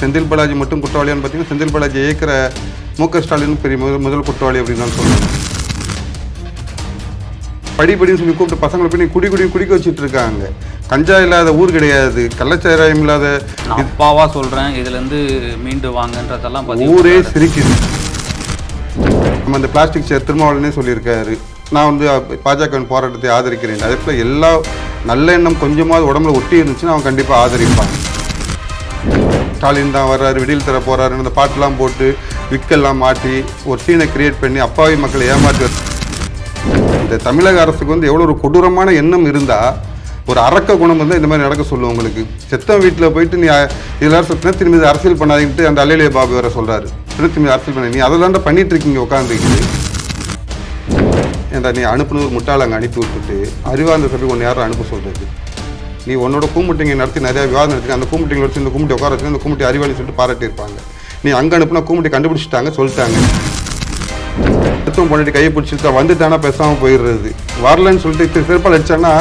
செந்தில் பாலாஜி மட்டும் குற்றவாளியான்னு பார்த்தீங்கன்னா செந்தில் பாலாஜி இயக்கிற மு க ஸ்டாலின் பெரிய முதல் முதல் குற்றவாளி அப்படின்னு தான் சொல்லணும் படிப்படின்னு சொல்லி கூப்பிட்டு பசங்களை போய் குடி குடி குடிக்க வச்சுட்டு இருக்காங்க. கஞ்சா இல்லாத ஊர் கிடையாது. கள்ளச்சாராயம் இல்லாத அப்பாவா சொல்றேன். இதுல இருந்து மீண்டு வாங்கன்றதெல்லாம் ஊரே சிரிக்குது. நம்ம அந்த பிளாஸ்டிக் சேர் திருமாவளவனே சொல்லியிருக்காரு. நான் வந்து பாஜக போராட்டத்தை ஆதரிக்கிறேன். அதே போல் எல்லா நல்ல எண்ணம் கொஞ்சமாவது உடம்புல ஒட்டி இருந்துச்சுன்னா அவன் கண்டிப்பாக ஆதரிப்பான். ஸ்டாலின் தான் வர்றாரு விடியல் தர போகிறாருன்னு அந்த பாட்டெல்லாம் போட்டு விக்கெல்லாம் மாட்டி ஒரு சீனை கிரியேட் பண்ணி அப்பாவி மக்களை ஏமாற்றி இந்த தமிழக அரசுக்கு வந்து எவ்வளோ ஒரு கொடூரமான எண்ணம் இருந்தால் ஒரு அரக்க குணம் வந்து இந்த மாதிரி நடக்க சொல்லுவோம் உங்களுக்கு. செத்தம் வீட்டில் போயிட்டு நீ அ- எல்லாரும் தினத்தின் மீது அரசியல் பண்ணாதீங்கட்டு அந்த அலையிலே பாபு வேற சொல்கிறாரு தினத்தின் மீது அரசியல் பண்ண நீ அதை தாண்டா பண்ணிட்டு இருக்கீங்க உட்காந்துக்கிட்டு ஏன்டா நீ அனுப்புனது ஒரு முட்டாளங்க அங்கே அனுப்பி விட்டுட்டு அறிவார்ந்த சபை ஒன்று யாரும் அனுப்ப சொல்கிறது நீ உன்னோட கூமுட்டிங்க நடத்தி நிறைய விவாதம் நடத்தி அந்த கூமுட்டிங்களை வச்சு இந்த கூமுட்டி உட்கார வச்சு அந்த கூமுட்டி அறிவாளி சொல்லிட்டு பாராட்டியிருப்பாங்க நீ அங்கே அனுப்புனா கூமுட்டி கண்டுபிடிச்சிட்டாங்க சொல்லிட்டாங்க. மருத்துவம் பண்ணிட்டு கையை பிடிச்சிட்டு வந்துட்டானா பேசாமல் போயிடுறது. வரலன்னு சொல்லிட்டு சிறப்பாக அடித்தான்னா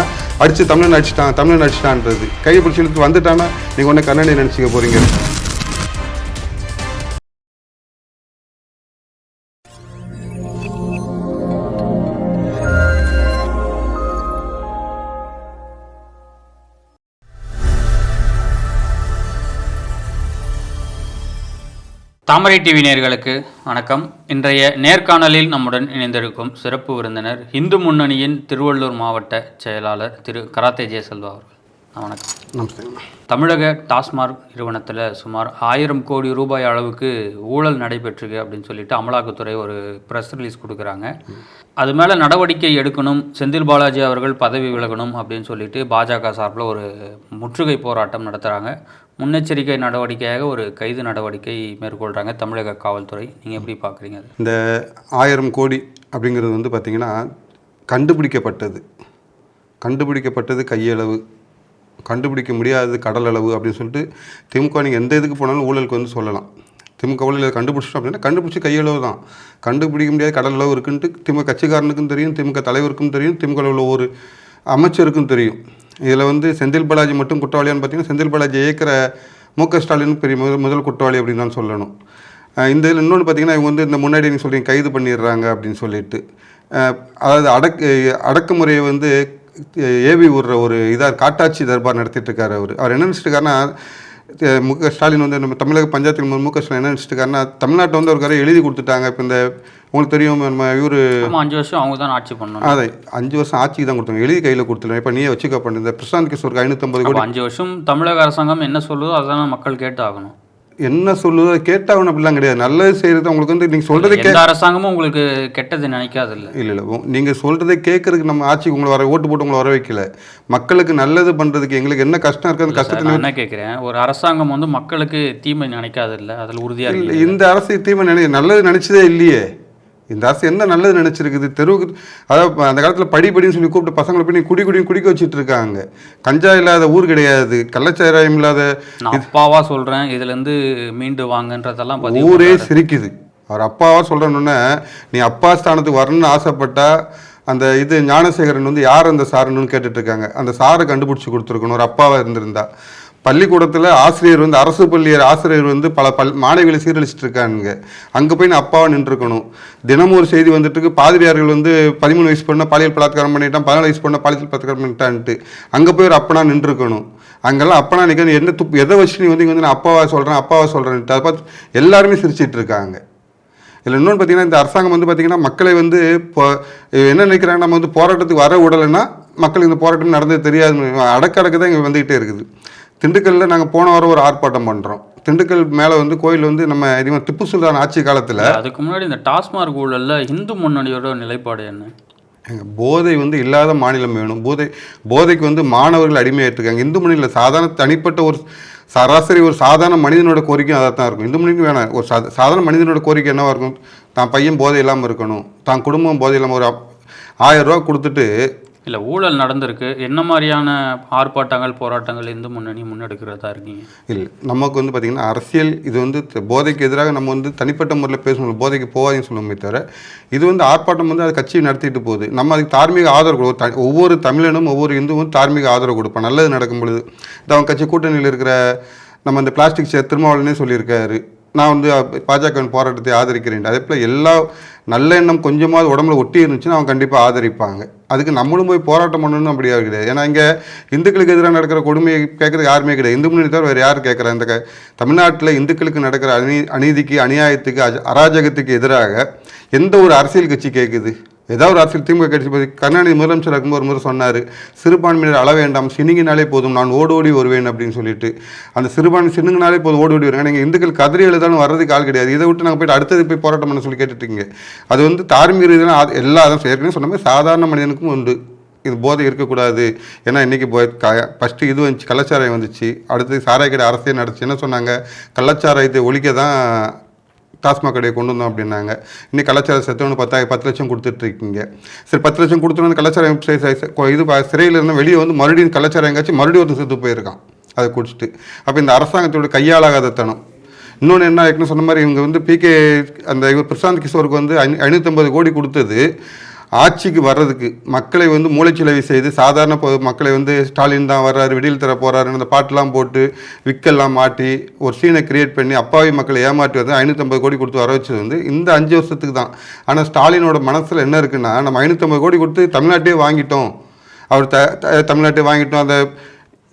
அடித்து தமிழன் அடிச்சிட்டான் தமிழன் அடிச்சிட்டான்றது கையை பிடிச்சிட்டு வந்துட்டானா நீங்கள் ஒன்று கண்ணனை நினச்சிக்க போகிறீங்க தாமரை டிவி நேயர்களுக்கு வணக்கம். இன்றைய நேர்காணலில் நம்முடன் இணைந்திருக்கும் சிறப்பு விருந்தினர் இந்து முன்னணியின் திருவள்ளூர் மாவட்ட செயலாளர் திரு கராத்தே ஜெயசெல்வா அவர்கள். வணக்கம். நமஸ்தேங்கண்ணா தமிழக டாஸ்மார்க் நிறுவனத்தில் சுமார் ஆயிரம் கோடி ரூபாய் அளவுக்கு ஊழல் நடைபெற்றிருக்கு அப்படின்னு சொல்லிட்டு அமலாக்கத்துறை ஒரு ப்ரெஸ் ரிலீஸ் கொடுக்குறாங்க. அது மேலே நடவடிக்கை எடுக்கணும் செந்தில் பாலாஜி அவர்கள் பதவி விலகணும் அப்படின்னு சொல்லிட்டு பாஜக சார்பில் ஒரு முற்றுகை போராட்டம் நடத்துகிறாங்க முன்னெச்சரிக்கை நடவடிக்கையாக ஒரு கைது நடவடிக்கை மேற்கொள்கிறாங்க தமிழக காவல்துறை. நீங்கள் எப்படி பார்க்குறீங்க இந்த ஆயிரம் கோடி அப்படிங்கிறது வந்து பார்த்திங்கன்னா கண்டுபிடிக்கப்பட்டது. கண்டுபிடிக்கப்பட்டது கையளவு கண்டுபிடிக்க முடியாதது கடல் அளவு அப்படின்னு சொல்லிட்டு திமுக நீங்கள் எந்த இதுக்கு போனாலும் ஊழலுக்கு வந்து சொல்லலாம். திமுக ஊழல் கண்டுபிடிச்சிட்டோம் அப்படின்னா கண்டுபிடிச்சி கையளவு தான். கண்டுபிடிக்க முடியாத கடல் அளவு இருக்குன்ட்டு திமுக கட்சிக்காரனுக்கும் தெரியும் திமுக தலைவருக்கும் தெரியும் திமுக உள்ள ஒரு அமைச்சருக்கும் தெரியும். இதில் வந்து செந்தில் பாலாஜி மட்டும் குற்றவாளியான்னு பார்த்தீங்கன்னா செந்தில் பாலாஜி இயக்கிற மு க ஸ்டாலின் பெரிய முதல் முதல் குற்றவாளி அப்படின்னு தான் சொல்லணும். இந்த இதில் இன்னொன்று பார்த்தீங்கன்னா இவங்க வந்து இந்த முன்னாடி நீங்கள் சொல்கிறீங்க கைது பண்ணிடுறாங்க அப்படின்னு சொல்லிட்டு. அதாவது அடக் அடக்குமுறையை வந்து ஏவி விடுற ஒரு இதாக காட்டாட்சி தர்பார் நடத்திட்டு இருக்காரு அவர். அவர் என்ன நினச்சிட்டு இருக்காருன்னா மு க ஸ்டாலின் வந்து நம்ம தமிழக பஞ்சாயத்து மு க ஸ்டாலின் என்ன நினச்சிட்டு இருக்காருன்னா தமிழ்நாட்டை வந்து ஒரு கரை எழுதி கொடுத்துட்டாங்க. இப்போ இந்த உங்களுக்கு தெரியும் நம்ம இவர் அஞ்சு வருஷம் அவங்க தான் ஆட்சி பண்ணணும். அதை அஞ்சு வருஷம் ஆட்சிக்கு தான் கொடுத்தாங்க எழுதி கையில் கொடுத்துருவேன் இப்போ நீயே வச்சுக்க பண்ணு. இந்த பிரசாந்த் கிஷோருக்கு ஐநூற்றம்பது கோடி. அஞ்சு வருஷம் தமிழக அரசாங்கம் என்ன சொல்லுதோ அதான் மக்கள் கேட்டு ஆகணும் என்ன சொல்லுதோ கேட்டாகணும். அப்படிலாம் கிடையாது. நல்லது செய்கிறது உங்களுக்கு வந்து நீங்கள் சொல்கிறத கே எந்த அரசாங்கமும் உங்களுக்கு கெட்டது நினைக்காது இல்லை இல்லை. இல்லை நீங்கள் சொல்கிறத கேட்கறதுக்கு நம்ம ஆட்சிக்கு உங்களை வர ஓட்டு போட்டு உங்களை வர வைக்கல. மக்களுக்கு நல்லது பண்ணுறதுக்கு எங்களுக்கு என்ன கஷ்டம் இருக்குது அந்த கஷ்டத்தை நான் என்ன கேட்குறேன்? ஒரு அரசாங்கம் வந்து மக்களுக்கு தீமை நினைக்காது இல்லை அதில் உறுதியாக இல்ல, இந்த அரசு தீமை நினை நல்லது நினச்சதே இல்லையே. இந்த அரசு என்ன நல்லது நினச்சிருக்குது? தெருவுக்கு அதாவது அந்த காலத்தில் படி படின்னு சொல்லி கூப்பிட்டு பசங்களை போய் குடி குடி குடிக்க வச்சுட்டு இருக்காங்க. கஞ்சா இல்லாத ஊர் கிடையாது. கள்ளச்சாராயம் இல்லாத அப்பாவா சொல்றேன். இதுல இருந்து மீண்டு வாங்கன்றதெல்லாம் ஊரே சிரிக்குது. அவர் அப்பாவா சொல்கிறேன்னொன்னே நீ அப்பா ஸ்தானத்துக்கு வரணும்னு ஆசைப்பட்டா அந்த இது ஞானசேகரன் வந்து யார் அந்த சாருன்னு கேட்டுட்டு இருக்காங்க. அந்த சாரை கண்டுபிடிச்சி கொடுத்துருக்கணும். ஒரு அப்பாவா இருந்திருந்தா. பள்ளிக்கூடத்தில் ஆசிரியர் வந்து அரசு பள்ளி ஆசிரியர் வந்து பல பல் மாணவிகளை சீரழழிச்சிட்டுருக்கானுங்க அங்கே போய் நான் அப்பாவா நின்றுருக்கணும். தினமும் ஒரு செய்தி வந்துட்டுருக்கு பாதிரியார்கள் வந்து பதிமூணு வயசு பண்ணால் பாலியல் பலாத்காரம் பண்ணிட்டான் பதினாலு வயசு பண்ணால் பாலியல் பலாத்காரம் பண்ணிட்டான்ட்டு. அங்கே போய் ஒரு அப்பனா நின்றுருக்கணும். அங்கெல்லாம் அப்பனா நிற்க என்ன துப்பு எதை வச்சு நீ வந்து இங்கே வந்து நான் அப்பாவா சொல்கிறேன் அப்பாவா சொல்கிறேன்ட்டு அதை பார்த்து எல்லாருமே சிரிச்சிட்டு இருக்காங்க இதில் இன்னொன்று பார்த்தீங்கன்னா இந்த அரசாங்கம் வந்து பார்த்தீங்கன்னா மக்களை வந்து இப்போ என்ன நினைக்கிறாங்க நம்ம வந்து போராட்டத்துக்கு வர விடலைன்னா மக்களுக்கு இந்த போராட்டம் நடந்தது தெரியாது அடக்க அடக்க தான் இங்கே வந்துக்கிட்டே இருக்குது. திண்டுக்கல்லில் நாங்கள் போன வாரம் ஒரு ஆர்ப்பாட்டம் பண்ணுறோம் திண்டுக்கல் மேலே வந்து கோயில் வந்து நம்ம அதிகமாக திப்பு சுல்தான் ஆட்சி காலத்தில் அதுக்கு முன்னாடி இந்த டாஸ்மார்க் ஊழல்ல இந்து முன்னணியோட நிலைப்பாடு என்ன? எங்க போதை வந்து இல்லாத மாநிலம் வேணும். போதை போதைக்கு வந்து மாணவர்கள் அடிமையாயிட்டிருக்காங்க இந்து மொழியில் சாதாரண தனிப்பட்ட ஒரு சராசரி ஒரு சாதாரண மனிதனோட கோரிக்கையும் அதாக தான் இருக்கும். இந்து மொழிக்கு வேணாம். ஒரு சா சாதாரண மனிதனோட கோரிக்கை என்னவா இருக்கும்? தான் பையன் போதை இல்லாமல் இருக்கணும். தான் குடும்பம் போதை இல்லாமல் ஒரு ஆயிரம் ரூபா கொடுத்துட்டு இல்லை ஊழல் நடந்திருக்கு. என்ன மாதிரியான ஆர்ப்பாட்டங்கள் போராட்டங்கள் இந்து முன்னணி முன்னெடுக்கிறதா இருக்கீங்க? இல்லை நமக்கு வந்து பார்த்திங்கன்னா அரசியல் இது வந்து த- போதைக்கு எதிராக நம்ம வந்து தனிப்பட்ட முறையில் பேசணும் போதைக்கு போகாதீங்கன்னு சொல்லுமே தவிர இது வந்து ஆர்ப்பாட்டம் வந்து அது கட்சி நடத்திட்டு போகுது. நம்ம அதுக்கு தார்மீக ஆதரவு கொடுப்போம் த- ஒவ்வொரு தமிழனும் ஒவ்வொரு இந்துவும் தார்மீக ஆதரவு கொடுப்போம் நல்லது நடக்கும் பொழுது. இது அவன் கட்சி கூட்டணியில் இருக்கிற நம்ம அந்த பிளாஸ்டிக் சேர் திருமாவளனே சொல்லியிருக்காரு. நான் வந்து பாஜக போராட்டத்தை ஆதரிக்கிறேன். அதே போல் எல்லா நல்ல எண்ணம் கொஞ்சமாவது உடம்புல ஒட்டி இருந்துச்சுன்னா அவங்க கண்டிப்பாக ஆதரிப்பாங்க. அதுக்கு நம்மளும் போய் போராட்டம் பண்ணணும் அப்படியா கிடையாது ஏன்னா இங்கே இந்துக்களுக்கு எதிராக நடக்கிற கொடுமையை கேட்குறது யாருமே கிடையாது. இந்து முன்னணி தவிர வேறு யார் கேட்குறா? இந்த க- தமிழ்நாட்டில் இந்துக்களுக்கு நடக்கிற அநீ அநீதிக்கு அநியாயத்துக்கு அஜ- அராஜகத்துக்கு எதிராக எந்த ஒரு அரசியல் கட்சி கேட்குது? ஏதாவது ஒரு அரசியல் திமுக கட்சி பற்றி கருணாநிதி முதலமைச்சர் இருக்கும்போது ஒரு முறை சொன்னார் சிறுபான்மையினர் அள வேண்டாம் சினிங்கினாலே போதும் நான் ஓடி ஓடி வருவேன் அப்படின்னு சொல்லிட்டு. அந்த சிறுபான்மை சினுங்கினாலே போதும் ஓடி ஓடி வருவாங்க நீங்கள் இந்துக்கள் கதிரி எழுதாலும் வர்றதுக்கு ஆள் கிடையாது. இதை விட்டு நாங்கள் போய்ட்டு அடுத்தது போய் போராட்டம் பண்ண சொல்லி கேட்டுட்டீங்க. அது வந்து தார்மீக ரீதியான ஆத- எல்லா ஏற்கனவே சொன்ன மாதிரி சாதாரண மனிதனுக்கும் உண்டு. இது போதை இருக்கக்கூடாது. ஏன்னா இன்றைக்கி போய் க ஃபஸ்ட்டு இது வந்துச்சு கள்ளச்சாராயம் வந்துச்சு. அடுத்து சாராயக்கடை அரசே நடந்துச்சு. என்ன சொன்னாங்க? கள்ளச்சாராயத்தை ஒழிக்க தான் டாஸ்மாக் கடையை கொண்டு வந்தோம் அப்படின்னாங்க. இன்னைக்கு கலாச்சாரம் செத்தவனு பத்தாயிரம் பத்து லட்சம் கொடுத்துட்ருக்கீங்க. சரி பத்து லட்சம் கொடுத்தோன்னு கலாச்சாரம் இது சிறையில் இருந்தால் வெளியே வந்து மறுபடியும் கலாச்சாரம் எங்காச்சும் மறுபடியும் ஒருத்தர் செத்து போயிருக்கான். அதை குடிச்சிட்டு. அப்போ இந்த அரசாங்கத்தோட கையாளாகாத தனம் இன்னொன்று என்ன ஆயிருக்குன்னு சொன்ன மாதிரி இவங்க வந்து பிகே அந்த இவர் பிரசாந்த் கிஷோருக்கு வந்து ஐநூ- ஐநூற்றம்பது கோடி கொடுத்தது. ஆட்சிக்கு வர்றதுக்கு மக்களை வந்து மூளைச்சிலவை செய்து சாதாரண மக்களை வந்து ஸ்டாலின் தான் வர்றாரு விடியல் தர போகிறாருன்னு அந்த பாட்டெலாம் போட்டு விக்கெல்லாம் மாட்டி ஒரு சீனை கிரியேட் பண்ணி அப்பாவி மக்களை ஏமாற்றி வந்து ஐநூற்றம்பது கோடி கொடுத்து வர வச்சது வந்து இந்த அஞ்சு வருஷத்துக்கு தான். ஆனால் ஸ்டாலினோட மனசில் என்ன இருக்குன்னா நம்ம ஐநூற்றம்பது கோடி கொடுத்து தமிழ்நாட்டையே வாங்கிட்டோம். அவர் த த- தமிழ்நாட்டை வாங்கிட்டோம். அந்த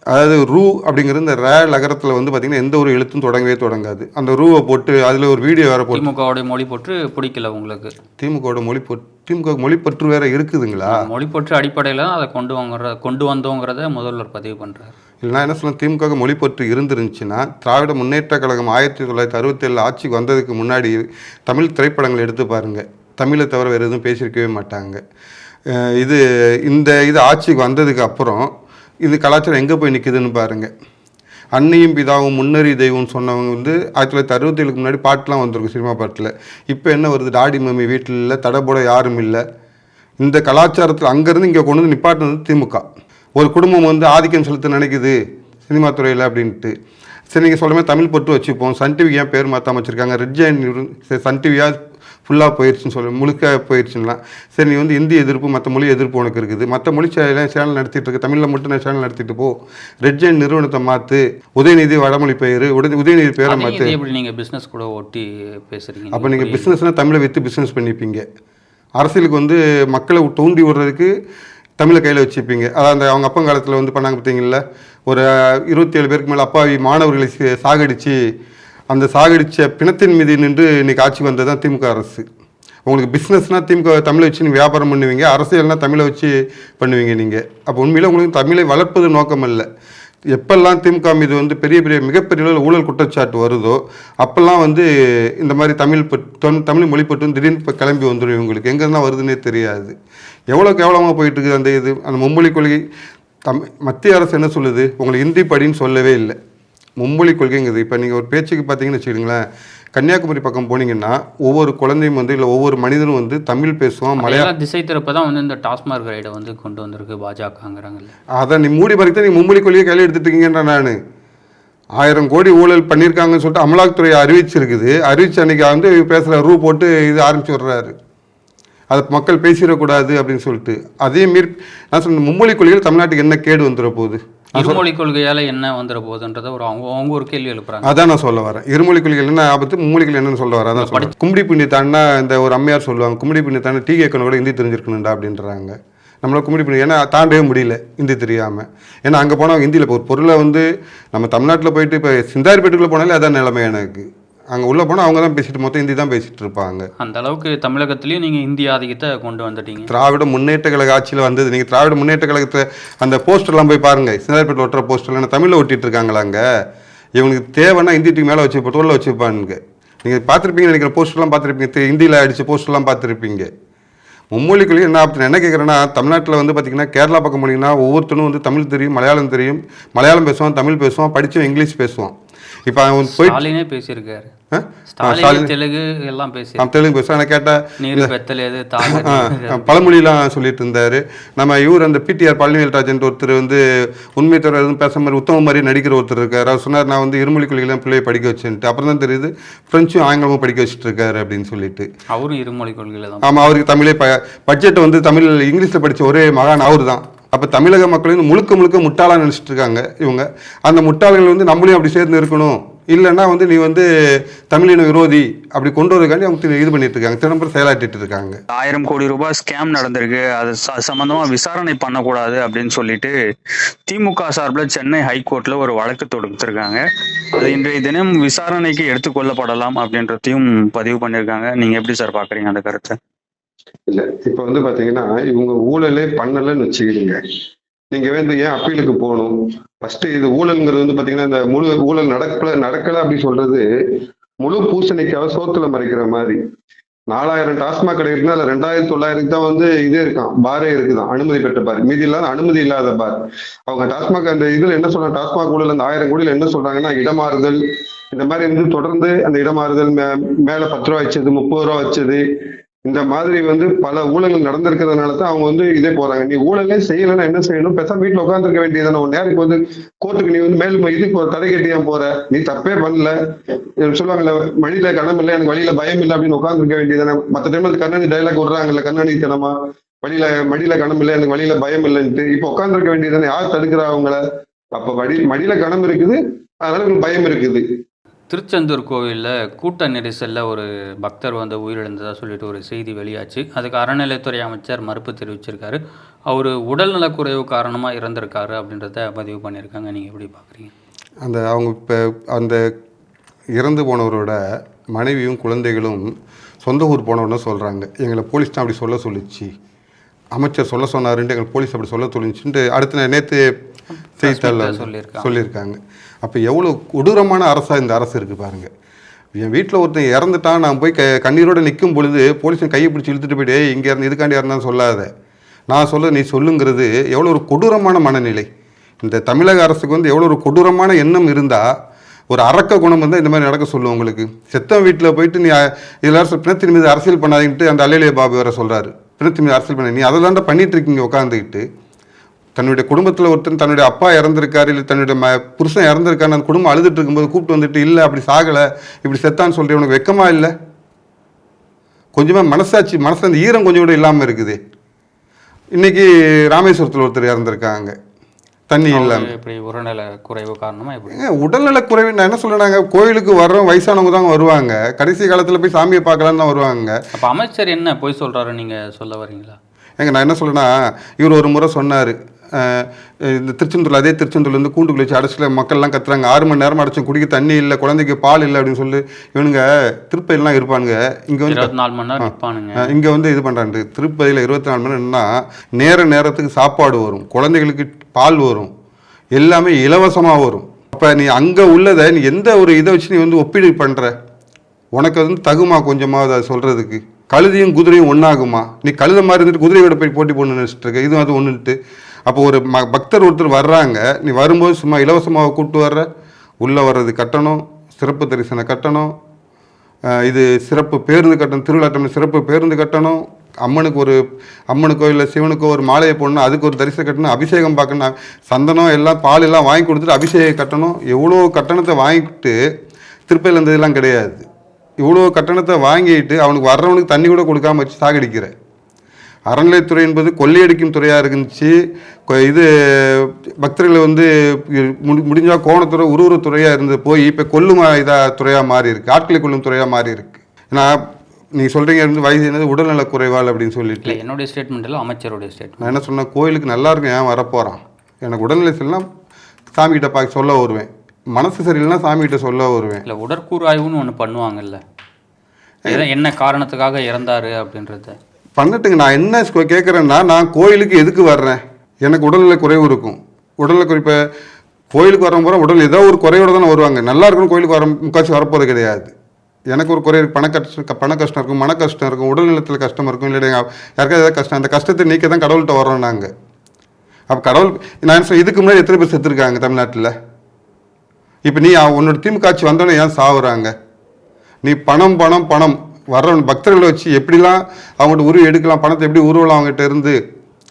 அதாவது ரூ அப்படிங்கிறது இந்த ரே நகரத்தில் வந்து பார்த்திங்கன்னா எந்த ஒரு எழுத்தும் தொடங்கவே தொடங்காது. அந்த ரூவை போட்டு அதில் ஒரு வீடியோ வேற போட்டு திமுகவுடைய மொழி போட்டு பிடிக்கல உங்களுக்கு. திமுகவோட மொழி பொ- திமுக மொழிப்பற்று வேற இருக்குதுங்களா? மொழி போட்டு அடிப்படையில் தான் அதை கொண்டு வாங்குற கொண்டு வந்தோங்கிறத முதல்வர் பதிவு பண்ணுறாரு இல்லைனா என்ன சொல்ல திமுக மொழிப்பற்று இருந்துருந்துச்சுன்னா திராவிட முன்னேற்ற கழகம் ஆயிரத்தி தொள்ளாயிரத்தி அறுபத்தேழு ஆட்சிக்கு வந்ததுக்கு முன்னாடி தமிழ் திரைப்படங்கள் எடுத்து பாருங்க. தமிழை தவிர வேறு எதுவும் பேசியிருக்கவே மாட்டாங்க. இது இந்த இது ஆட்சிக்கு வந்ததுக்கு அப்புறம் இது கலாச்சாரம் எங்கே போய் நிற்குதுன்னு பாருங்கள் அன்னையும் பிதாவும் முன்னறி தெய்வம்னு சொன்னவங்க வந்து ஆயிரத்தி தொள்ளாயிரத்தி அறுபத்தேழுக்கு முன்னாடி பாட்டுலாம் வந்திருக்கும் சினிமா பாட்டில். இப்போ என்ன வருது? டாடி மம்மி வீட்டில் இல்லை தடபோட யாரும் இல்லை. இந்த கலாச்சாரத்தில் அங்கேருந்து இங்கே கொண்டு வந்து நிப்பாட்டினது திமுக. ஒரு குடும்பம் வந்து ஆதிக்கம் செலுத்த நினைக்குது சினிமா துறையில் அப்படின்ட்டு. சரி நீங்கள் சொல்லுமே தமிழ் பொட்டு வச்சுப்போம். சன் டிவி ஏன் பேர் மாற்றாம வச்சுருக்காங்க? ரெட் ஜெயின் சன் டிவியாக ஃபுல்லாக போயிடுச்சுன்னு சொல்லு முழுக்க போயிடுச்சுலாம் சரி நீ வந்து இந்தி எதிர்ப்பு மற்ற மொழி எதிர்ப்பு உனக்கு இருக்குது. மற்ற மொழி சேனல் சேனல் நடத்திட்டு இருக்க தமிழில் மட்டும் நான் சேனல் நடத்திட்டு போ. ரெட் ஜெயின் நிறுவனத்தை மாற்று உதயநிதி வடமொழி பெயர் உதய உதயநிதி பேரை மாற்று நீங்கள் பிஸ்னஸ் கூட ஒட்டி பேசுகிறீங்க அப்போ நீங்கள் பிஸ்னஸ்னால் தமிழை விற்று பிஸ்னஸ் பண்ணிப்பீங்க. அரசியலுக்கு வந்து மக்களை தூண்டி விடுறதுக்கு தமிழை கையில் வச்சுப்பீங்க. அதான் அந்த அவங்க அப்பன் காலத்தில் வந்து பண்ணாங்க பார்த்தீங்களா ஒரு இருபத்தி ஏழு பேருக்கு மேலே அப்பாவி மாணவர்களை சி- சாகடிச்சு அந்த சாகடித்த பிணத்தின் மீது நின்று இன்னைக்கு ஆட்சிக்கு வந்தது தான் திமுக அரசு. உங்களுக்கு பிஸ்னஸ்னால் திமுக தமிழை வச்சு நீங்கள் வியாபாரம் பண்ணுவீங்க அரசியல்னால் தமிழை வச்சு பண்ணுவீங்க நீங்கள் அப்போ உண்மையில் உங்களுக்கு தமிழை வளர்ப்பது நோக்கம் இல்லை எப்பெல்லாம் திமுக மீது வந்து பெரிய பெரிய மிகப்பெரிய அளவில் ஊழல் குற்றச்சாட்டு வருதோ அப்போல்லாம் வந்து இந்த மாதிரி தமிழ் பட்- தமிழ் மொழி பட்டும் திடீர்னு இப்போ கிளம்பி வந்துடும் இவங்களுக்கு. எங்கேருந்தா வருதுன்னே தெரியாது. எவ்வளோ கேவலமாக போயிட்டு இருக்குது அந்த இது? அந்த மும்மொழி கொள்கை தம் மத்திய அரசு என்ன சொல்லுது? உங்களுக்கு ஹிந்தி படின்னு சொல்லவே இல்லை. மும்மொழி கொள்கைங்கிறது இப்போ நீங்கள் ஒரு பேச்சுக்கு பார்த்தீங்கன்னு வச்சுக்கிங்களேன் கன்னியாகுமரி பக்கம் போனீங்கன்னா ஒவ்வொரு குழந்தையும் வந்து இல்லை ஒவ்வொரு மனிதனும் வந்து தமிழ் பேசுவான் மலையாளம் திசை திருப்ப தான் வந்து இந்த டாஸ்மாக் ரைடை வந்து கொண்டு வந்திருக்கு பாஜகங்கிறாங்கல்ல அதை நீ மூடி பறித்து நீ மும்மொழி கொள்கையை கையில் எடுத்துட்டு இருக்கீங்கன்ற நான். ஆயிரம் கோடி ஊழல் பண்ணியிருக்காங்கன்னு சொல்லிட்டு அமலாக்கத்துறை அறிவிச்சிருக்குது. அறிவிச்சு அன்னைக்கு வந்து பேசுகிற ரூ போட்டு இது ஆரம்பிச்சு விடுறாரு. அதை மக்கள் பேசிடக்கூடாது அப்படின்னு சொல்லிட்டு. அதே மீறி நான் சொன்ன மும்மொழி கொள்கையில் தமிழ்நாட்டுக்கு என்ன கேடு வந்துட போகுது? இருமொழி கொள்கையால என்ன வந்துட போகுதுன்றத ஒரு அவங்க அவங்க ஒரு கேள்வி எழுப்புறாங்க. அதான் நான் சொல்ல வரேன். இருமொழி கொள்கைகள் என்ன ஆபத்து கொள்கை என்னன்னு சொல்ல வரேன். அதான் சொல்றேன் கும்படி புண்ணி தாண்டா இந்த ஒரு அம்மையார் சொல்லுவாங்க கும்படி புண்ணி தாண்டா டீ கேட்கணும் கூட ஹிந்தி தெரிஞ்சிருக்கணும்டா அப்படின்றாங்க. நம்மளால கும்படி புண்ணி ஏன்னா தாண்டவே முடியல ஹிந்தி தெரியாமல் ஏன்னா அங்கே போனால் ஹிந்தியில் இப்போ ஒரு பொருளை வந்து நம்ம தமிழ்நாட்டில் போயிட்டு இப்போ சிந்தாரிப்பேட்டுக்குள்ளே போனாலே அதான் நிலைமை எனக்கு. அங்கே உள்ளே போனால் அவங்க தான் பேசிட்டு மொத்தம் ஹிந்தி தான் பேசிட்டு இருப்பாங்க. அந்த அளவுக்கு தமிழகத்திலயும் நீங்க இந்திய ஆதிக்கத்தை கொண்டு வந்துட்டீங்க. திராவிட முன்னேற்ற கழக ஆட்சியில் வந்தது. நீங்கள் திராவிட முன்னேற்ற கழகத்தை அந்த போஸ்டர்லாம் போய் பாருங்க. சிந்தாரிப்பேட்டில் ஒட்டுற போஸ்டர்லாம் தமிழில் ஒட்டிட்டு இருக்காங்களா அங்கே? இவனுக்கு தேவைன்னா ஹிந்திக்கு மேலே வச்சு தோளில் வச்சுப்பானுங்க நீங்கள் பார்த்துருப்பீங்க நினைக்கிற போஸ்டர்லாம் பார்த்துருப்பீங்க. ஹிந்தியில் அடித்த போஸ்டர்லாம் பார்த்துருப்பீங்க. மும்மொழிக்குள்ளேயும் என்ன அப்படி என்ன கேட்குறேன்னா தமிழ்நாட்டில் வந்து பார்த்தீங்கன்னா கேரளா பக்கம் போனீங்கன்னா ஒவ்வொருத்தனும் வந்து தமிழ் தெரியும் மலையாளம் தெரியும். மலையாளம் பேசுவான் தமிழ் பேசுவான் படித்தவன் இங்கிலீஷ் பேசுவான். இப்போ அவன் போய் பேசியிருக்காரு. தெலுங்கு எல்லாம் பேசி. தெலுங்கு கேட்டால் சொல்லிட்டு இருந்தாரு நம்ம இவர் அந்த பிடிஆர் பழனிவேல்ராஜன் ஒருத்தர் வந்து உண்மை தவிர எதுவும் பேச மாதிரி உத்தம மாதிரி நடிக்கிற ஒருத்தர் இருக்காரு. அவர் சொன்னார் நான் வந்து இருமொழி கொள்கைலாம் பிள்ளையை படிக்க வச்சேன்ட்டு. அப்புறம் தான் தெரியுது ஃப்ரெஞ்சும் ஆங்கிலமும் படிக்க வச்சுட்டு இருக்காரு அப்படின்னு சொல்லிட்டு. அவரும் இருமொழி கொள்கையில தான். ஆமாம் அவருக்கு தமிழே ப பட்ஜெட்டை வந்து தமிழ் இங்கிலீஷில் படித்த ஒரே மகான் அவர் தான் அப்போ தமிழக மக்கள் முழுக்க முழுக்க முட்டாளாக நினச்சிட்டு இருக்காங்க இவங்க. அந்த முட்டாள்கள் வந்து நம்மளையும் அப்படி சேர்ந்து இருக்கணும். இல்லைன்னா வந்து நீ வந்து தமிழின விரோதி அப்படி கொண்டு வரதுக்காண்டி அவங்க இது பண்ணிட்டு இருக்காங்க. தினம்பரம் செயலாற்றிட்டு இருக்காங்க. ஆயிரம் கோடி ரூபாய் ஸ்கேம் நடந்திருக்கு. அது சம்பந்தமா விசாரணை பண்ணக்கூடாது அப்படின்னு சொல்லிட்டு திமுக சார்பில் சென்னை ஹைகோர்ட்ல ஒரு வழக்கு தொடுத்திருக்காங்க. அது இன்றைய தினம் விசாரணைக்கு எடுத்துக்கொள்ளப்படலாம் அப்படின்றதையும் பதிவு பண்ணியிருக்காங்க. நீங்க எப்படி சார் பாக்குறீங்க அந்த கருத்தை? இல்ல இப்ப வந்து பாத்தீங்கன்னா இவங்க ஊழலே பண்ணலன்னு வச்சுக்கிறீங்க நீங்க வந்து ஏன் அப்பீலுக்கு போகணும்? ஃபர்ஸ்ட் இது ஊழல்ங்கிறது வந்து பாத்தீங்கன்னா இந்த முழு ஊழல் நடக்கல நடக்கல அப்படி சொல்றது முழு பூசணிக்காக சோத்துல மறைக்கிற மாதிரி. நாலாயிரம் டாஸ்மாக் கடை இருக்குன்னா அதுல ரெண்டாயிரத்தி தொள்ளாயிரத்துக்கு தான் வந்து இதே இருக்கான் பாரே இருக்குதான். அனுமதி பெற்ற பார். மீதி இல்லாத அனுமதி இல்லாத பார். அவங்க டாஸ்மாக் அந்த இதுல என்ன சொல்றாங்க? டாஸ்மாக் ஊழல் அந்த ஆயிரம் கோடியில என்ன சொல்றாங்கன்னா இடமாறுதல். இந்த மாதிரி வந்து தொடர்ந்து அந்த இடமாறுதல் மே- மேல பத்து ரூபா வச்சது முப்பது ரூபா வச்சது. இந்த மாதிரி வந்து பல ஊழல்கள் நடந்திருக்கிறதுனால தான் அவங்க வந்து இதே போறாங்க. நீ ஊழலே செய்யலைன்னா என்ன செய்யணும்? பெருசா வீட்டுல உட்காந்துருக்க வேண்டியதானே உன் நேரம் வந்து கோர்ட்டுக்கு நீ வந்து மேல் இதுக்கு ஒரு தடை கட்டியா போற? நீ தப்பே பண்ணல. சொல்லுவாங்கல்ல வழியில கணம் இல்லை எனக்கு வழியில பயம் இல்லை அப்படின்னு உட்காந்துருக்க வேண்டியதானே மற்ற டைம்ல கண்ணாடி டைலாக் விடுறாங்கல்ல கண்ணாடி தனமா? வழியில மடியில கணம் இல்லை எனக்கு வழியில பயம் இல்லைன்ட்டு. இப்போ உட்காந்துருக்க வேண்டியதானே யார் தடுக்கிறா அவங்கள? அப்ப வழி மடியில கணம் இருக்குது அதனால உங்களுக்கு பயம் இருக்குது. திருச்செந்தூர் கோவிலில் கூட்ட நெரிசலில் ஒரு பக்தர் வந்து உயிரிழந்ததாக சொல்லிட்டு ஒரு செய்தி வெளியாச்சு. அதுக்கு அறநிலைத்துறை அமைச்சர் மறுப்பு தெரிவிச்சிருக்காரு. அவர் உடல்நலக்குறைவு காரணமாக இறந்திருக்காரு அப்படின்றத பதிவு பண்ணியிருக்காங்க. நீங்கள் எப்படி பார்க்குறீங்க அந்த அவங்க இப்போ அந்த இறந்து போனவரோட மனைவியும் குழந்தைகளும் சொந்த ஊர் போனவொன்னு சொல்கிறாங்க எங்களை போலீஸ் தான் அப்படி சொல்ல சொல்லிச்சு. அமைச்சர் சொல்ல சொன்னாருன்ட்டு எங்களை போலீஸ் அப்படி சொல்ல சொல்லிச்சுன்ட்டு அடுத்த நேற்று செய்தித்தாளில் சொல்லியிருக்காங்க. சொல்லியிருக்காங்க. அப்போ எவ்வளோ கொடூரமான அரசாக இந்த அரசு இருக்குது பாருங்கள் என் வீட்டில் ஒருத்தன் இறந்துட்டான் நான் போய் க கண்ணீரோட நிற்கும் பொழுது போலீஸை கையை பிடிச்சி இழுத்துட்டு போயிட்டு "ஏய், இங்கே இறந்து இதுக்காண்டி இறந்தான்னு சொல்லாத. நான் சொல்ல நீ சொல்லுங்கிறது எவ்வளோ ஒரு கொடூரமான மனநிலை. இந்த தமிழக அரசுக்கு வந்து எவ்வளோ ஒரு கொடூரமான எண்ணம் இருந்தால் ஒரு அரக்க குணம் வந்து இந்த மாதிரி நடக்க சொல்லும் உங்களுக்கு. செத்தவன் வீட்டில் போயிட்டு நீ அ- எல்லாரும் பிணத்தின் மீது அரசியல் பண்ணாதீங்கன்ட்டு அந்த அல்லையிலே பாபு வேற சொல்கிறாரு பிணத்தின் அரசியல் பண்ண நீ அதை தான் பண்ணிட்டு இருக்கீங்க உட்காந்துக்கிட்டு தன்னுடைய குடும்பத்தில் ஒருத்தன் தன்னுடைய அப்பா இறந்திருக்காரு இல்லை தன்னுடைய ம புருஷன் இறந்துருக்காரு அந்த குடும்பம் அழுதுட்டு இருக்கும்போது கூப்பிட்டு வந்துட்டு இல்லை அப்படி சாகலை இப்படி செத்தான்னு சொல்கிறேன் உனக்கு வெக்கமாக இல்லை? கொஞ்சமாக மனசாட்சி மனசு அந்த ஈரம் கொஞ்சம் கூட இல்லாமல் இருக்குது. இன்றைக்கி ராமேஸ்வரத்தில் ஒருத்தர் இறந்துருக்காங்க. தண்ணி இல்லாமல் இப்படி உடல்நல குறைவு காரணமாக எப்படி? ஏங்க உடல்நலக் குறைவு நான் என்ன சொல்றேனாங்க கோயிலுக்கு வர்றோம் வயசானவங்க தான் வருவாங்க. கடைசி காலத்தில் போய் சாமியை பார்க்கலான்னு தான் வருவாங்க. அப்போ அமைச்சர் என்ன போய் சொல்கிறாரு நீங்கள் சொல்ல வரீங்களா? ஏங்க நான் என்ன சொல்றேன்னா இவர் ஒரு முறை சொன்னார். இந்த திருச்செந்தூர் அதே திருச்செந்தூர்லேருந்து கூண்டுக்குள்ள வச்சு அடைச்சில மக்கள்லாம் கத்துறாங்க. ஆறு மணி நேரம் அடைச்சு குடிக்க தண்ணி இல்லை குழந்தைக்கு பால் இல்லை அப்படின்னு சொல்லி இவனுங்க திருப்பதிலாம் இருப்பானுங்க. இங்கே வந்து நாலு மணி நேரம் இங்கே வந்து இது பண்ணுறாங்க திருப்பதியில் இருபத்தி நாலு மணி நேரம்னா நேர நேரத்துக்கு சாப்பாடு வரும். குழந்தைகளுக்கு பால் வரும். எல்லாமே இலவசமாக வரும். அப்போ நீ அங்கே உள்ளதை நீ எந்த ஒரு இதை வச்சு நீ வந்து ஒப்பீடு பண்ணுற உனக்கு வந்து தகுமா கொஞ்சமாவது அதை சொல்கிறதுக்கு கழுதையும் குதிரையும் ஒன்றாகுமா நீ கழுத மாதிரி இருந்துட்டு குதிரையோட போய் போட்டி போடணும்னு நினச்சிட்டு இருக்க. அது ஒன்றுன்ட்டு அப்போ ஒரு ம பக்தர் ஒருத்தர் வர்றாங்க. நீ வரும்போது சும்மா இலவசமாக கூப்பிட்டு வர்ற. உள்ளே வர்றது கட்டணம் சிறப்பு தரிசன கட்டணம் இது சிறப்பு பேருந்து கட்டணம் திருவிழாட்டம் சிறப்பு பேருந்து கட்டணம் அம்மனுக்கு ஒரு அம்மனுக்கோ இல்லை சிவனுக்கோ ஒரு மாலையை போடணும் அதுக்கு ஒரு தரிசனம் கட்டணும் அபிஷேகம் பார்க்கணும் சந்தனம் எல்லாம் பால் எல்லாம் வாங்கி கொடுத்துட்டு அபிஷேகம் கட்டணும். எவ்வளோ கட்டணத்தை வாங்கிட்டு திருப்பதியில் இந்த கிடையாது. இவ்வளோ கட்டணத்தை வாங்கிட்டு அவனுக்கு வர்றவனுக்கு தண்ணி கூட கொடுக்காம வச்சு சாகடிக்கிற அறநிலையத்துறை என்பது கொள்ளையடிக்கும் துறையாக இருந்துச்சு. கொ- இது பக்தர்களை வந்து முடி முடிஞ்சால் கோணத்துறை உருவத்துறையாக இருந்து போய் இப்போ கொல்லும் இதாக துறையாக மாறி இருக்குது ஆட்களை கொல்லும் துறையாக மாறி இருக்குது ஏன்னா நீங்கள் சொல்கிறீங்க இருந்து வயசு என்னது உடல்நலக் குறைவால் அப்படின்னு சொல்லிட்டு. இல்லை என்னுடைய ஸ்டேட்மெண்ட் இல்லை அமைச்சருடைய ஸ்டேட்மெண்ட் நான் என்ன சொன்னேன் கோயிலுக்கு நல்லா இருக்கும் ஏன் வரப்போகிறான் எனக்கு உடல்நிலை சரியில்லைனா சாமிகிட்ட பார்க்க சொல்ல வருவேன். மனசு சரியில்லைனா சாமிகிட்ட சொல்ல வருவேன். இல்லை உடற்கூறு ஆய்வுன்னு ஒன்று பண்ணுவாங்கல்ல. என்ன காரணத்துக்காக இறந்தாரு அப்படின்றத. பண்ணட்டுங்க நான் என்ன கேட்குறேன்னா நான் கோயிலுக்கு எதுக்கு வர்றேன்? எனக்கு உடல்நிலை குறைவு இருக்கும். உடல்நிலை குறை இப்போ கோயிலுக்கு வர போகிற உடல் ஏதோ ஒரு குறையோட தானே வருவாங்க. நல்லா இருக்கணும் கோயிலுக்கு வர முக்காட்சி வரப்போறது கிடையாது. எனக்கு ஒரு குறை பண கஷ்டம் பண கஷ்டம் இருக்கும் மன கஷ்டம் இருக்கும் உடல்நலத்தில் கஷ்டம் இருக்கும். இல்லை யாருக்காவது ஏதாவது கஷ்டம் அந்த கஷ்டத்தை நீக்க தான் கடவுள்கிட்ட வரோம் நாங்கள் அப்போ கடவுள் நான் என்ன இதுக்கு முன்னாடி எத்தனை பேர் செத்துருக்காங்க தமிழ்நாட்டில்? இப்போ நீ அவ- உன்னோட திமுக ஆட்சி வந்தோடனே ஏன் சாவுறாங்க? நீ பணம் பணம் பணம் வர்றவன் பக்தர்களை வச்சு எப்படிலாம் அவங்ககிட்ட உருவி எடுக்கலாம் பணத்தை எப்படி உருவலாம் அவங்ககிட்ட இருந்து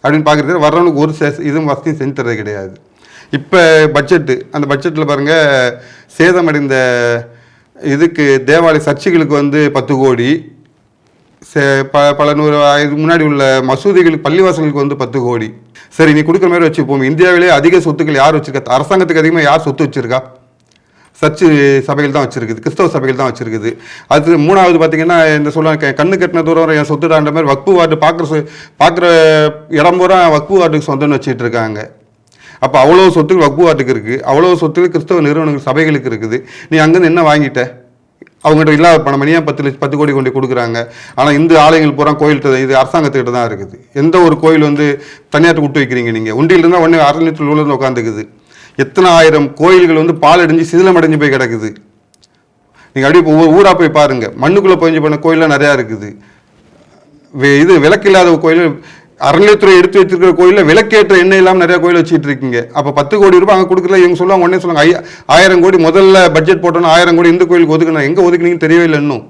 அப்படின்னு பார்க்குறது வர்றவனுக்கு ஒரு சே இதுவும் வசதியும் செஞ்சு தர்றது கிடையாது. இப்போ பட்ஜெட்டு அந்த பட்ஜெட்டில் பாருங்கள் சேதமடைந்த இதுக்கு தேவாலய சர்ச்சுகளுக்கு வந்து பத்து கோடி. சே- ப பல நூறு இதுக்கு முன்னாடி உள்ள மசூதிகளுக்கு பள்ளிவாசல்களுக்கு வந்து பத்து கோடி. சரி நீ கொடுக்குற மாதிரி வச்சுப்போம். இந்தியாவிலே அதிக சொத்துக்கள் யார் வச்சுருக்கா? அரசாங்கத்துக்கு அதிகமாக யார் சொத்து வச்சிருக்கா? சர்ச்சு சபைகள் தான் வச்சுருக்குது கிறிஸ்தவ சபைகள் தான் வச்சுருக்குது. அது மூணாவது பார்த்தீங்கன்னா இந்த சொல்லுவாங்க கண்ணு கட்டின தூரம் என் சொத்துடான்ற மாதிரி வக்பு வார்டு பார்க்குற பார்க்குற இடம் பூரா வக்பு வார்டுக்கு சொந்தம்னு வச்சுட்டு இருக்காங்க. அப்போ அவ்வளோ சொத்துக்கள் வக்குவாட்டுக்கு இருக்குது அவ்வளோ சொத்துக்கள் கிறிஸ்தவ நிறுவனங்கள் சபைகளுக்கு இருக்குது. நீ அங்கேருந்து என்ன வாங்கிட்ட? அவங்ககிட்ட இல்லாத பணம் மணியாக பத்து லட்சம் பத்து கோடி கொண்டு கொடுக்குறாங்க. ஆனால் இந்த ஆலயங்கள் பூரா கோயில்கிட்ட இது அரசாங்கத்துக்கிட்ட தான் இருக்குது. எந்த ஒரு கோயில் வந்து தனியார்ட்ட விட்டு வைக்கிறீங்க நீங்கள் உண்டியிலிருந்தால் இருந்தால் உடனே அறநிலையத்தில் உள்ள உட்காந்துக்குது எத்தனை ஆயிரம் கோயில்கள் வந்து பால் அடைஞ்சு சிதிலம் அடைஞ்சு போய் கிடக்குது. நீங்கள் அப்படியே ஒவ்வொரு ஊராக போய் பாருங்கள் மண்ணுக்குள்ளே பதிஞ்சு போன கோயிலாம் நிறையா இருக்குது. இது விளக்கு இல்லாத கோயில் அறநிலையத்துறை எடுத்து வச்சிருக்கிற கோயிலில் விளக்கேற்ற எண்ணெய் இல்லாமல் நிறைய கோயில் வச்சுட்டு இருக்கீங்க. அப்போ பத்து கோடி ரூபாய் அங்கே கொடுக்கல இவங்க சொல்லுவாங்க உடனே சொல்லுவாங்க ஐயா ஆயிரம் கோடி முதல்ல பட்ஜெட் போட்டோன்னா ஆயிரம் கோடி இந்த கோயிலுக்கு ஒதுக்கணும் எங்கே ஒதுக்குனீங்கன்னு தெரியவே இல்லை இன்னும்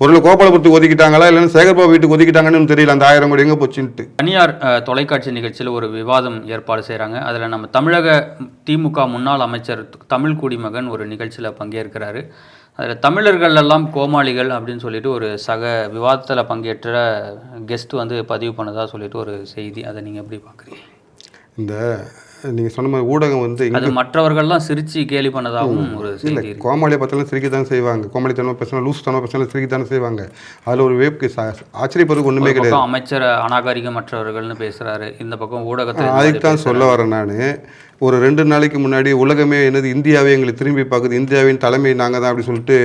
ஒரு கோபாலபுரத்துக்கு ஒதுக்கிட்டாங்களா இல்லைன்னா சேகர்பாபு வீட்டுக்கு ஒதுக்கிட்டாங்கன்னு தெரியல அந்த ஆயிரம் கோடி எங்கே போச்சுன்ட்டு. தனியார் தொலைக்காட்சி நிகழ்ச்சியில் ஒரு விவாதம் ஏற்பாடு செய்கிறாங்க அதில் நம்ம தமிழக திமுக முன்னாள் அமைச்சர் தமிழ் குடிமகன் ஒரு நிகழ்ச்சியில் பங்கேற்கிறாரு. அதில் தமிழர்கள் எல்லாம் கோமாளிகள் அப்படின்னு சொல்லிட்டு ஒரு சக விவாதத்தில் பங்கேற்ற கெஸ்ட் வந்து பதிவு பண்ணதா சொல்லிட்டு ஒரு செய்தி. அதை நீங்கள் எப்படி பார்க்குறீங்க? இந்த நீங்கள் சொன்ன மாதிரி ஊடகம் வந்து அது மற்றவர்கள்லாம் சிரிச்சு கேலி பண்ணதாகவும் ஒரு இல்லை. கோமாளியை பார்த்தாலும் சிரிக்க தான் செய்வாங்க. கோமாளித்தனமாக பேசினா லூஸ் தனமாக பேசினாலும் சிரிக்க தானே செய்வாங்க. அதில் ஒரு வேப்க்கு ஆச்சரியப்படுறதுக்கு ஒன்றுமே கிடையாது. அமைச்சர் அநாகரிகமற்றவர்கள்னு பேசுறாரு. இந்த பக்கம் ஊடகத்தை அதுக்கு தான் சொல்ல வரேன் நான். ஒரு ரெண்டு நாளைக்கு முன்னாடி உலகமே என்னது இந்தியாவே எங்களை திரும்பி பார்க்குது. இந்தியாவின் தலைமை நாங்கள் தான் அப்படி சொல்லிட்டு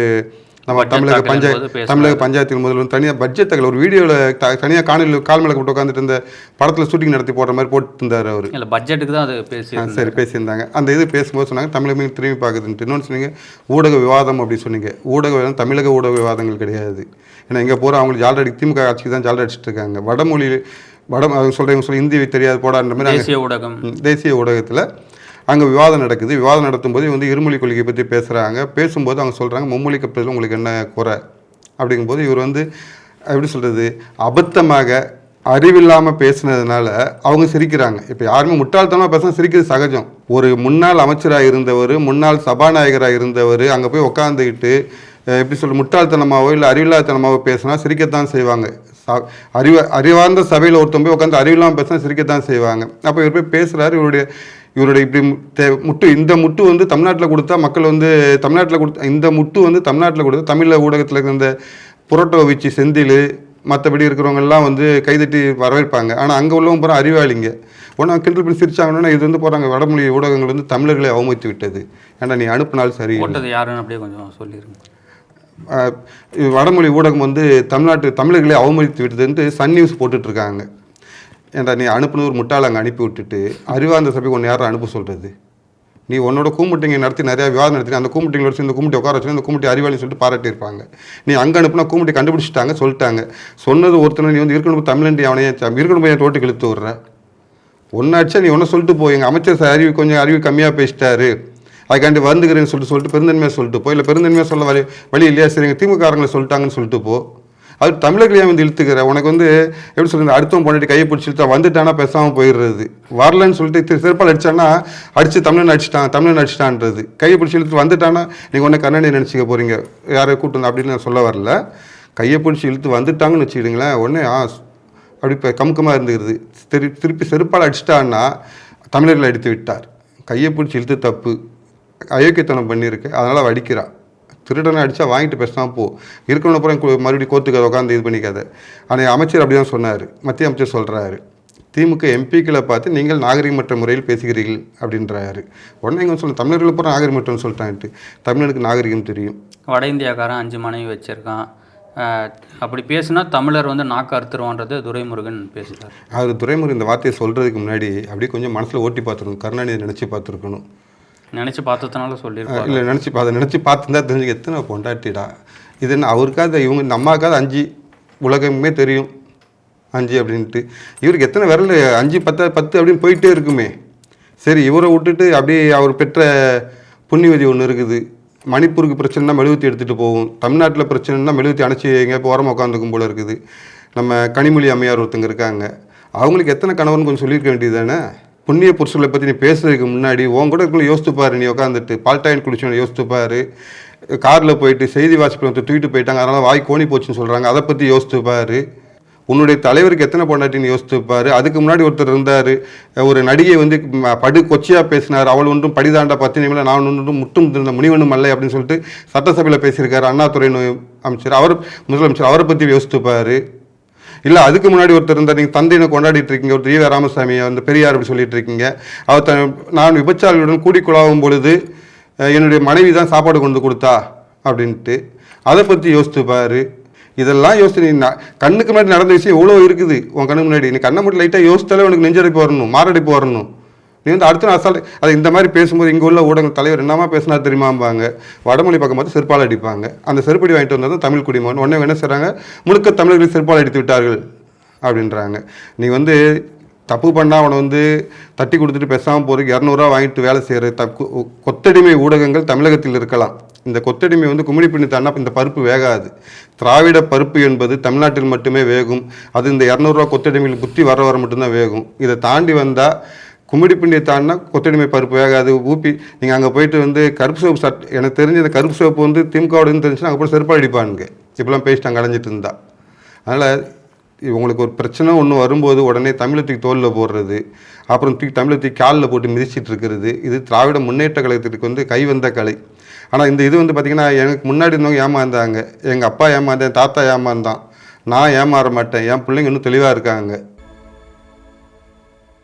நம்ம தமிழக பஞ்சாயத்து. தமிழக பஞ்சாயத்தில் முதல்ல தனியாக பட்ஜெட் தகவல் ஒரு வீடியோவில் தனியாக காணொலி கால் மேலே போட்டு உட்காந்துட்டு இந்த படத்தில் ஷூட்டிங் நடத்தி போடுற மாதிரி போட்டு இருந்தார் அவர். இல்லை பட்ஜெட்டுக்கு தான் அது பேசி சரி பேசியிருந்தாங்க. அந்த இது பேசும்போது சொன்னாங்க தமிழக திரும்பி பார்க்குதுன்ட்டு. இன்னொன்று சொன்னீங்க ஊடக விவாதம் அப்படி சொன்னீங்க. ஊடக விவாதம் தமிழக ஊடக விவாதங்கள் கிடையாது. ஏன்னா இங்கே போகிற அவங்களுக்கு ஜாலரி திமுக ஆட்சிக்கு தான் ஜாலரி அடிச்சிட்டு இருக்காங்க. வடமொழி வட அவங்க சொல்கிறவங்க சொல்லி ஹிந்தி தெரியாது போடான்ற மாதிரி தேசிய ஊடகம். தேசிய ஊடகத்தில் அங்கே விவாதம் நடக்குது. விவாதம் நடத்தும்போது வந்து இருமொழி கொள்கையை பற்றி பேசுகிறாங்க பேசும்போது அவங்க சொல்கிறாங்க மும்மொழி கப்பலில் உங்களுக்கு என்ன குறை? அப்படிங்கும்போது இவர் வந்து எப்படி சொல்கிறது அபத்தமாக அறிவில்லாமல் பேசுனதுனால அவங்க சிரிக்கிறாங்க. இப்போ யாருமே முட்டாள்தனமாக பேசினா சிரிக்கிறது சகஜம். ஒரு முன்னாள் அமைச்சராக இருந்தவர் முன்னாள் சபாநாயகராக இருந்தவர் அங்கே போய் உட்காந்துக்கிட்டு எப்படி சொல்ல முட்டாள்தனமாவோ இல்லை அறிவில்லாதனமாவோ பேசினா சிரிக்கத்தான் செய்வாங்க. ச- அறிவ அறிவார்ந்த சபையில் ஒருத்தன் போய் உட்காந்து அறிவில்லாமல் பேசினா சிரிக்கத்தான் செய்வாங்க. அப்போ இவர் போய் பேசுகிறாரு இவருடைய இவருடைய இப்படி முட்டு இந்த முட்டு வந்து தமிழ்நாட்டில் கொடுத்தா மக்கள் வந்து தமிழ்நாட்டில் கொடுத்த இந்த முட்டு வந்து தமிழ்நாட்டில் கொடுத்தா தமிழ் ஊடகத்தில் இருக்க இந்த புரோட்டோ வச்சு செந்தில் மற்றபடி இருக்கிறவங்க எல்லாம் வந்து கைதட்டி வரவேற்பாங்க. ஆனால் அங்கே உள்ளவங்க பூரா அறிவாளிங்க. ஒன்று கிண்டல் பண்ணி சிரிச்சாங்கன்னா இது வந்து போகிறாங்க வடமொழி ஊடகங்கள் வந்து தமிழர்களை அவமதித்து விட்டது. ஏன்னா நீ அனுப்பினால் சரி? யாருன்னு அப்படியே கொஞ்சம் வடமொழி ஊடகம் வந்து தமிழ்நாட்டு தமிழர்களை அவமதித்து விட்டதுன்ட்டு சன் நியூஸ் போட்டுட்டு இருக்காங்க. ஏன்டா நீ அனுப்புன ஒரு முட்டாளை அங்கே அனுப்பி விட்டுட்டு அறிவார்ந்த சபைக்கு ஒன்று யாரும் அனுப்ப சொல்கிறது நீ உன்னோட கூமுட்டிங்க நடத்தி நிறையா விவாதம் நடத்தி அந்த கூமுட்டிங்களோட சேர்ந்து இந்த கூமுட்டி உட்கார வச்சு அந்த கூமுட்டி அறிவாளின்னு சொல்லிட்டு பாராட்டியிருப்பாங்க. நீ அங்கே அனுப்புனா கூமுட்டி கண்டுபிடிச்சிட்டாங்க சொல்லிட்டாங்க. சொன்னது ஒருத்தனை நீ வந்து இருக்கணும் தமிழண்டி அவனையே இருக்கணும் போய் தோட்டுக்கு இழுத்து விடுற? ஒன்னாச்சா நீ ஒன்று சொல்லிட்டு போய் எங்கள் அமைச்சர் சார் அறிவு கொஞ்சம் அறிவு கம்மியாக பேசிட்டாரு. அதுக்காண்டி வந்துக்கிறேன்னு சொல்லிட்டு சொல்லிட்டு பெருந்தன்மையாக சொல்லிட்டு போ. இல்லை பெருந்தன்மையாக சொல்ல வழி வழி இல்லையா சரி எங்கள் திமுககாரங்களை சொல்லிட்டாங்கன்னு சொல்லிட்டு போ. அது தமிழர்களையும் வந்து இழுத்துக்கிற? உனக்கு வந்து எப்படி சொல்கிறது அடுத்தவன் பண்ணிட்டு கையை பிடிச்சி இழுத்தா வந்துட்டானா பேசாமல் போயிடுறது. வரலன்னு சொல்லிட்டு சிறப்பால் செருப்பால் அடிச்சானா அடிச்சு தமிழன் அடிச்சிட்டான் தமிழன் அடிச்சிட்டான்றது. கையை பிடிச்சி இழுத்து வந்துட்டானா நீங்கள் உடனே கண்ணனை நினச்சிக்க போகிறீங்க யாரை கூட்டு அப்படின்னு நான் சொல்ல வரல. கையை பிடிச்சி இழுத்து வந்துட்டாங்கன்னு வச்சுக்கிடுங்களேன் உடனே ஆ அப்படி இப்போ கமுக்கமாக இருந்துக்கிறது திரு திருப்பி செருப்பால் அடிச்சிட்டான்னா தமிழர்களை அடித்து விட்டார். கையை பிடிச்சி இழுத்து தப்பு. அயோக்கியத்தனம் பண்ணியிருக்கு அதனால் வடிக்கிறான் திருடனை அடித்தா வாங்கிட்டு பேசாமல் போ. இருக்கணும் அப்புறம் மறுபடியும் கோத்துக்காத உட்காந்து இது பண்ணிக்காத. ஆனால் அமைச்சர் அப்படி தான் சொன்னார். மத்திய அமைச்சர் சொல்கிறாரு திமுக எம்பிக்களை பார்த்து நீங்கள் நாகரிகமற்ற முறையில் பேசுகிறீர்கள் அப்படின்றாரு. உடனே இங்கே சொல்ல தமிழர்களை பூரா நாகரிகமற்றன்னு சொல்லிட்டான்ட்டு. தமிழனுக்கு நாகரிகம் தெரியும். வட இந்தியாக்காரன் அஞ்சு மனைவி வச்சிருக்கான். அப்படி பேசுனா தமிழர் வந்து நாக்கு அறுத்துருவான்றது துரைமுருகன் பேசுகிறார் அவர் துரைமுறை இந்த வார்த்தையை சொல்கிறதுக்கு முன்னாடி அப்படியே கொஞ்சம் மனசில் ஓட்டி பார்த்துருக்கணும். கருணாநிதி நினச்சி பார்த்துருக்கணும். நினச்சி பார்த்ததுனால சொல்லியிருக்கேன் இல்லை நினச்சி பார்த்து நினச்சி பார்த்துருந்தா தெரிஞ்சு எத்தனை பொண்டாட்டிடா. இது என்ன அவருக்காவது இவங்க நம்மாக்காவது அஞ்சு? உலகமே தெரியும். அஞ்சு அப்படின்ட்டு. இவருக்கு எத்தனை விரல்? அஞ்சு பத்து பத்து அப்படின்னு போயிட்டே இருக்குமே. சரி இவரை விட்டுட்டு அப்படியே அவர் பெற்ற புண்ணியவதி ஒன்று இருக்குது. மணிப்பூருக்கு பிரச்சனைனா மெழுகுத்தி எடுத்துகிட்டு போகும் தமிழ்நாட்டில் பிரச்சனைனா மெழுகுத்தி அணைச்சி எங்கேயா இப்போ ஓரமாக உட்காந்துக்கும் போல இருக்குது. நம்ம கனிமொழி அம்மையார் ஒருத்தங்க இருக்காங்க. அவங்களுக்கு எத்தனை கணவன் கொஞ்சம் சொல்லியிருக்க வேண்டியது தானே? புண்ணிய புருஷர்களை பற்றி நீ பேசுறதுக்கு முன்னாடி உன் கூட இருக்குள்ள யோசித்து பாரு நீ உட்காந்துட்டு பால்டாயின் குடிச்சவனை யோசித்து பாரு. காரில் போயிட்டு செய்தி வாசிப்பில் வந்து தூக்கிட்டு போயிட்டாங்க அதனால் வாய் கோணி போச்சுன்னு சொல்கிறாங்க அதை பற்றி யோசித்து பாரு. உன்னுடைய தலைவருக்கு எத்தனை பொண்டாட்டின்னு யோசித்துப்பாரு அதுக்கு முன்னாடி ஒருத்தர் இருந்தார். ஒரு நடிகை வந்து படு கொச்சியாக பேசினார். அவள் ஒன்றும் படிதாண்டா பத்து நிமிடம் நான் ஒன்றும் முட்டும் இருந்த முனிவனும் அல்ல அப்படின்னு சொல்லிட்டு சட்டசபையில் பேசியிருக்காரு அண்ணாதுறை அமைச்சர். அவர் முதலமைச்சர் அவரை பற்றி யோசித்துப்பார் இல்லை அதுக்கு முன்னாடி ஒருத்தர் இருந்தார். நீங்கள் தந்தையினை கொண்டாடிட்டு இருக்கீங்க. ஒரு ஈவ ராமசாமியை வந்து பெரியார் அப்படி சொல்லிட்டு இருக்கீங்க. அவர் த நான் விபச்சாரிகளுடன் கூடி குழாவும் பொழுது என்னுடைய மனைவி தான் சாப்பாடு கொண்டு கொடுத்தா அப்படின்ட்டு அதை பற்றி யோசித்து பாரு. இதெல்லாம் யோசிச்சு நீ கண்ணுக்கு முன்னாடி நடந்த விஷயம் எவ்வளோ இருக்குது? உன் கண்ணு முன்னாடி. நீ கண்ணை மட்டும் லைட்டாக யோசித்தாலே உனக்கு நெஞ்சடைப்பு வரணும் மாரடைப்பு வரணும். நீ வந்து அடுத்த நாள் அசால்ட் அது இந்த மாதிரி பேசும்போது இங்கே உள்ள ஊடக தலைவர் என்னமா பேசினா தெரியுமாம்பாங்க. வடமொழி பக்கம் பார்த்து செருப்பால் அடிப்பாங்க. அந்த செருப்படி வாங்கிட்டு வந்தது தான் தமிழ் குடிமகன். உடனே என்ன செய்கிறாங்க முழுக்க தமிழர்களை செருப்பால் அடித்து விட்டார்கள் அப்படின்றாங்க. நீ வந்து தப்பு பண்ணால் அவனை வந்து தட்டி கொடுத்துட்டு பேசாமல் போகிறதுக்கு இரநூறுவா வாங்கிட்டு வேலை செய்கிற தப்பு கொத்தடிமை ஊடகங்கள் தமிழகத்தில் இருக்கலாம். இந்த கொத்தடிமை வந்து குமிழி பின்னி தாண்டா இந்த பருப்பு வேகாது. திராவிட பருப்பு என்பது தமிழ்நாட்டில் மட்டுமே வேகும். அது இந்த இரநூறுவா கொத்தடிமையில் புத்தி வர வர மட்டும்தான் வேகும். இதை தாண்டி வந்தால் கும்மிடி பிண்டியை தாண்டினா கொத்தடிமை பருப்பு வேகாது ஊப்பி நீங்கள் அங்கே போயிட்டு வந்து கருப்பு சோப்பு சட் எனக்கு தெரிஞ்ச இந்த கருப்பு சோப்பு வந்து திமுகவோடன்னு தெரிஞ்சுன்னா அங்கே போய் செருப்பாக அடிப்பானுங்க. இப்படிலாம் பேசிட்டாங்க அடைஞ்சிட்டு இருந்தா. அதனால் உங்களுக்கு ஒரு பிரச்சனை ஒன்று வரும்போது உடனே தமிழத்துக்கு தோலில் போடுறது அப்புறம் தூக்கி தமிழை தூக்கி காலில் போட்டு மிதிச்சிட்டு இருக்கிறது. இது திராவிட முன்னேற்ற கழகத்திற்கு வந்து கைவந்த கலை. ஆனால் இந்த இது வந்து பார்த்திங்கன்னா எனக்கு முன்னாடி இருந்தவங்க ஏமாந்தாங்க. எங்கள் அப்பா ஏமாந்தேன் தாத்தா ஏமாந்தான். நான் ஏமாற மாட்டேன். என் பிள்ளைங்க இன்னும் தெளிவாக இருக்காங்க.